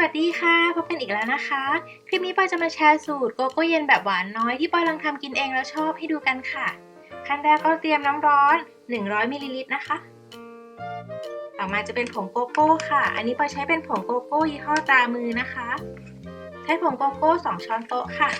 วัสดีค่ะพบกันอีกแล้วนะคะ คลิปนี้ปอยจะมาแชร์สูตรโกโก้เย็นแบบหวานน้อยที่ปอยลังทำกินเองแล้วชอบให้ดูกันค่ะ ขั้นแรกก็เตรียมน้ำร้อน 100มิลลิลิตรนะคะ ต่อมาจะเป็นผงโกโก้ค่ะ อันนี้ปอยใช้เป็นผงโกโก้ยี่ห้อตรามือนะคะ ใช้ผงโกโก้ 2 ช้อนโต๊ะค่ะ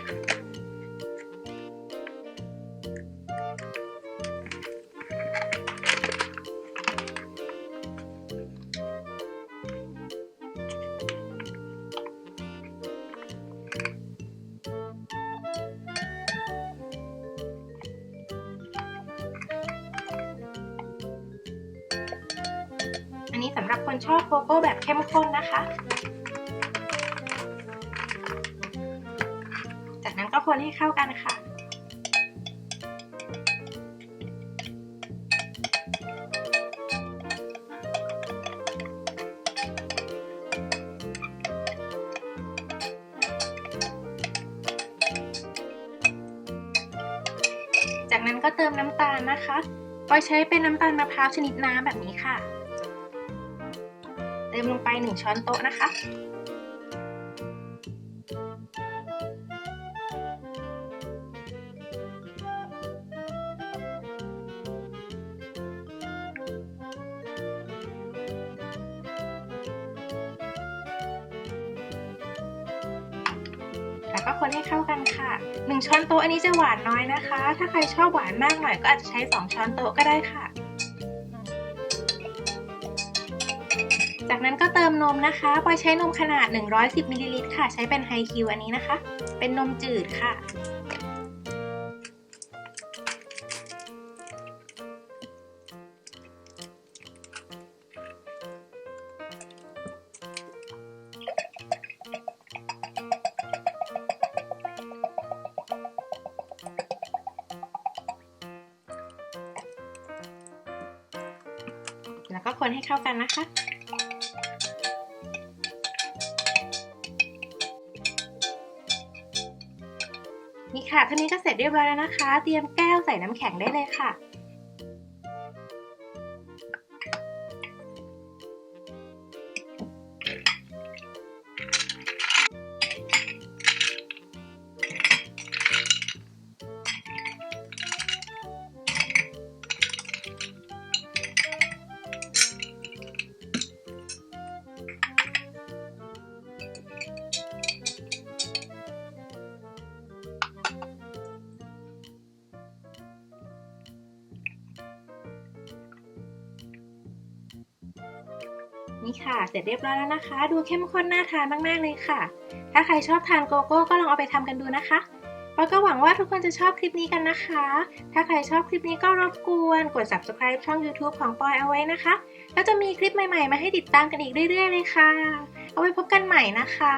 ชอบโกโก้แบบเข้มข้นนะคะ จากนั้นก็คนให้เข้ากันค่ะ จากนั้นก็เติมน้ำตาลนะคะปอยใช้เป็นน้ำตาลมะพร้าวชนิดน้ำแบบนี้ค่ะ ติมลงไป 1 ช้อนโต๊ะนะคะ แล้วก็คนให้เข้ากันค่ะ 1 ช้อนโต๊ะอันนี้จะหวานน้อยนะคะ ถ้าใครชอบหวานมากหน่อยก็อาจจะใช้ 2 ช้อนโต๊ะก็ได้ค่ะ จากนั้นก็เติมนมนะคะปอยใช้นมขนาด 110มิลลิลิตรค่ะ ใช้เป็นไฮคิวอันนี้นะคะ เป็นนมจืดค่ะ แล้วก็คนให้เข้ากันนะคะ นี่ค่ะเท่านี้ก็เสร็จเรียบร้อยแล้วนะคะ เตรียมแก้วใส่น้ำแข็งได้เลยค่ะ นี่ค่ะ เสร็จเรียบร้อยแล้วนะคะ ดูเข้มข้นน่าทานมากๆเลยค่ะ ถ้าใครชอบทานโกโก้ก็ลองเอาไปทำกันดูนะคะปอยก็หวังว่าทุกคนจะชอบคลิปนี้กันนะคะ ถ้าใครชอบคลิปนี้ก็รบกวนกด subscribe ช่อง YouTube ของปอยเอาไว้นะคะ แล้วจะมีคลิปใหม่ๆ มาให้ติดตามกันอีกเรื่อยๆ เลยค่ะ เอาไว้พบกันใหม่นะคะ